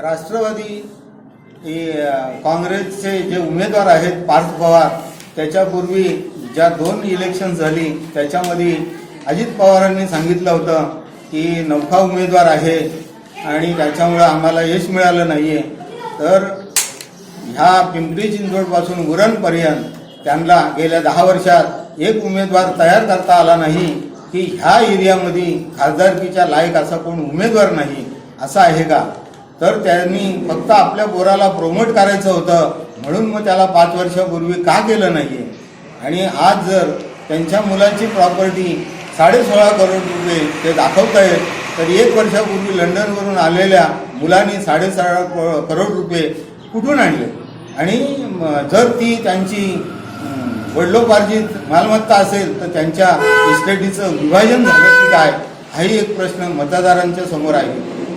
राष्ट्रवादी हे काँग्रेसचे जे उमेदवार आहेत पार्थ पवार त्याच्यापूर्वी ज्या दोन इलेक्शन झाली त्याच्यामध्ये अजित पवारांनी सांगितलं होतं की नौखा उमेदवार आहे आणि त्याच्यामुळं आम्हाला यश मिळालं नाही आहे तर ह्या पिंपरी चिंचवडपासून उरणपर्यंत त्यांना गेल्या दहा वर्षात एक उमेदवार तयार करता आला नाही की ह्या एरियामध्ये खासदारकीच्या लायक असा कोण उमेदवार नाही असं आहे का? तर त्यांनी फक्त आपल्या बोराला प्रोमोट करायचं होतं. म्हणून मग त्याला पाच वर्षापूर्वी का केलं नाही आणि आज जर त्यांच्या मुलाची प्रॉपर्टी साडेसोळा करोड रुपये ते दाखवतायत तर एक वर्षापूर्वी लंडनवरून आलेल्या मुलांनी साडेसहा क- करोड रुपये कुठून आणले? आणि जर ती त्यांची वडिलोपार्जित मालमत्ता असेल तर त्यांच्या इस्टेटीचं विभाजन झालं की काय? हाही एक प्रश्न मतदारांच्या समोर आहे.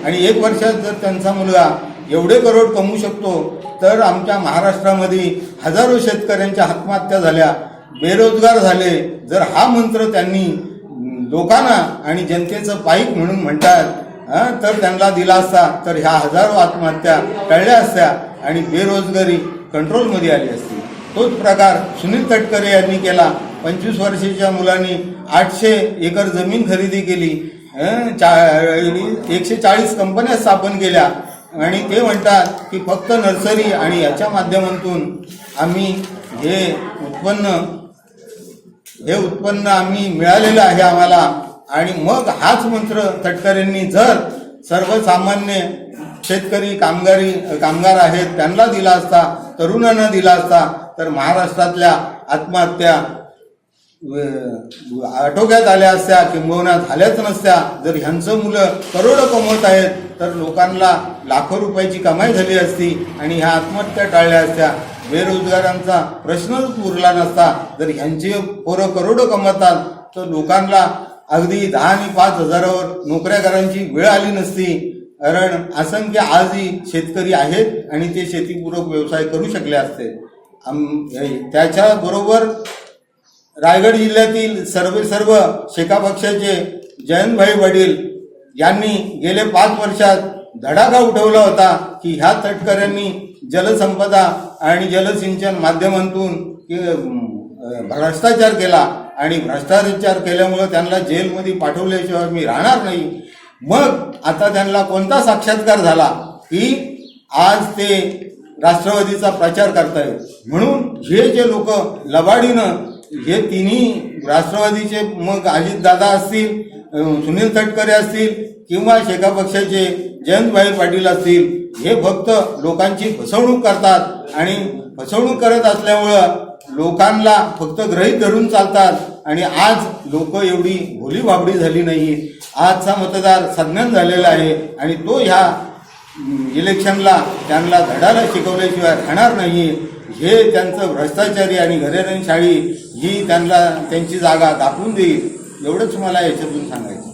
आणि एक वर्षात जर त्यांचा मुलगा एवढे करोड कमवू शकतो तर आमच्या महाराष्ट्रामध्ये हजारो शेतकऱ्यांच्या आत्महत्या झाल्या बेरोजगार झाले. जर हा मंत्र त्यांनी लोकांना आणि जनतेचं पाईक म्हणून म्हणतात तर त्यांना दिला असता तर ह्या हजारो आत्महत्या टळल्या असत्या आणि बेरोजगारी कंट्रोलमध्ये आली असती. तोच प्रकार सुनील तटकरे यांनी केला. पंचवीस वर्षाच्या मुलांनी आठशे एकर जमीन खरेदी केली. एकशे चाळीस कंपन्या स्थापन केल्या. आणि ते म्हणतात की फक्त नर्सरी आणि याच्या माध्यमातून आम्ही हे उत्पन्न हे उत्पन्न आम्ही मिळालेलं आहे आम्हाला. आणि मग हाच मंत्र तटकरेंनी जर सर्वसामान्य शेतकरी कामगारी कामगार आहेत त्यांना दिला असता तरुणांना दिला असता तर महाराष्ट्रातल्या आत्महत्या आटोक्यात आल्या असत्या किंबहुना झाल्याच नसत्या. जर ह्यांचं मुलं करोडं कमवत आहेत तर लोकांना लाखो रुपयाची कमाई झाली असती आणि ह्या आत्महत्या टाळल्या असत्या. बेरोजगारांचा प्रश्नच उरला नसता. जर ह्यांची पोरं करोडं कमवतात तर लोकांना अगदी दहा आणि पाच हजारावर नोकऱ्या करायची वेळ आली नसती. कारण असंख्य आजही शेतकरी आहेत आणि ते शेतीपूरक व्यवसाय करू शकले असते. त्याच्याबरोबर रायगड जिल्ह्यातील सर्व सर्व शेका पक्षाचे जयंतभाई वडील यांनी गेले पाच वर्षात धडाका उठवला होता की ह्या तटकऱ्यांनी जलसंपदा आणि जलसिंचन माध्यमातून भ्रष्टाचार केला. आणि भ्रष्टाचार केल्यामुळे त्यांना जेलमध्ये पाठवल्याशिवाय मी राहणार नाही. मग आता त्यांना कोणता साक्षात्कार झाला की आज ते राष्ट्रवादीचा प्रचार करतायत. म्हणून हे जे लोक लबाडीनं हे तिन्ही राष्ट्रवादीचे मग अजितदादा असतील सुनील तटकरे असतील किंवा शेका पक्षाचे जयंतभाई पाटील असतील हे फक्त लोकांची फसवणूक करतात आणि फसवणूक करत असल्यामुळं लोकांना फक्त ग्रहित धरून चालतात आणि आज लोक एवढी भोली भाबडी झाली नाही. आजचा मतदार संज्ञान झालेला आहे आणि तो ह्या इलेक्शनला त्यांना धडाला शिकवल्याशिवाय राहणार नाही. हे त्यांचं भ्रष्टाचारी आणि घरेरणी शाळी ही त्यांना त्यांची जागा दाखवून देईल एवढंच मला याच्यातून सांगायचं.